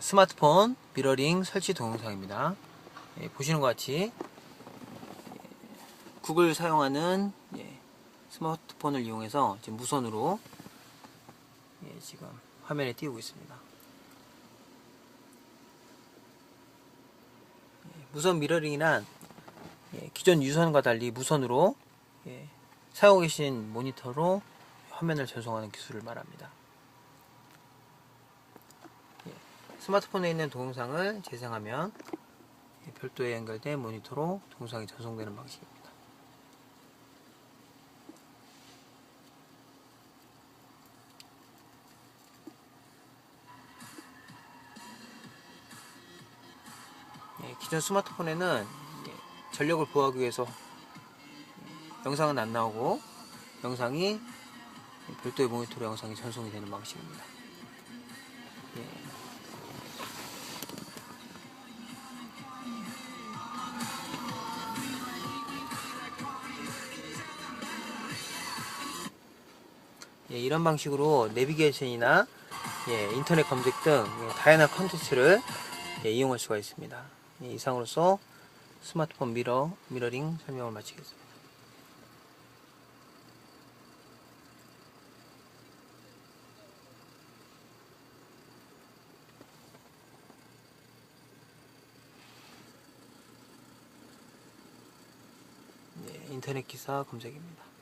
스마트폰 미러링 설치 동영상입니다. 예, 보시는 것 같이 예, 구글 사용하는 예, 스마트폰을 이용해서 지금 무선으로 예, 지금 화면에 띄우고 있습니다. 예, 무선 미러링이란 예, 기존 유선과 달리 무선으로 예, 사용하고 계신 모니터로 화면을 전송하는 기술을 말합니다. 예, 스마트폰에 있는 동영상을 재생하면 예, 별도에 연결된 모니터로 동영상이 전송되는 방식입니다. 예, 기존 스마트폰에는 예, 전력을 보호하기 위해서 예, 영상은 안 나오고 영상이 별도의 모니터로 영상이 전송이 되는 방식입니다. 예, 이런 방식으로 내비게이션이나 예, 인터넷 검색 등 예, 다양한 컨텐츠를 예, 이용할 수가 있습니다. 예, 이상으로서 스마트폰 미러, 미러링 설명을 마치겠습니다. 예, 인터넷 기사 검색입니다.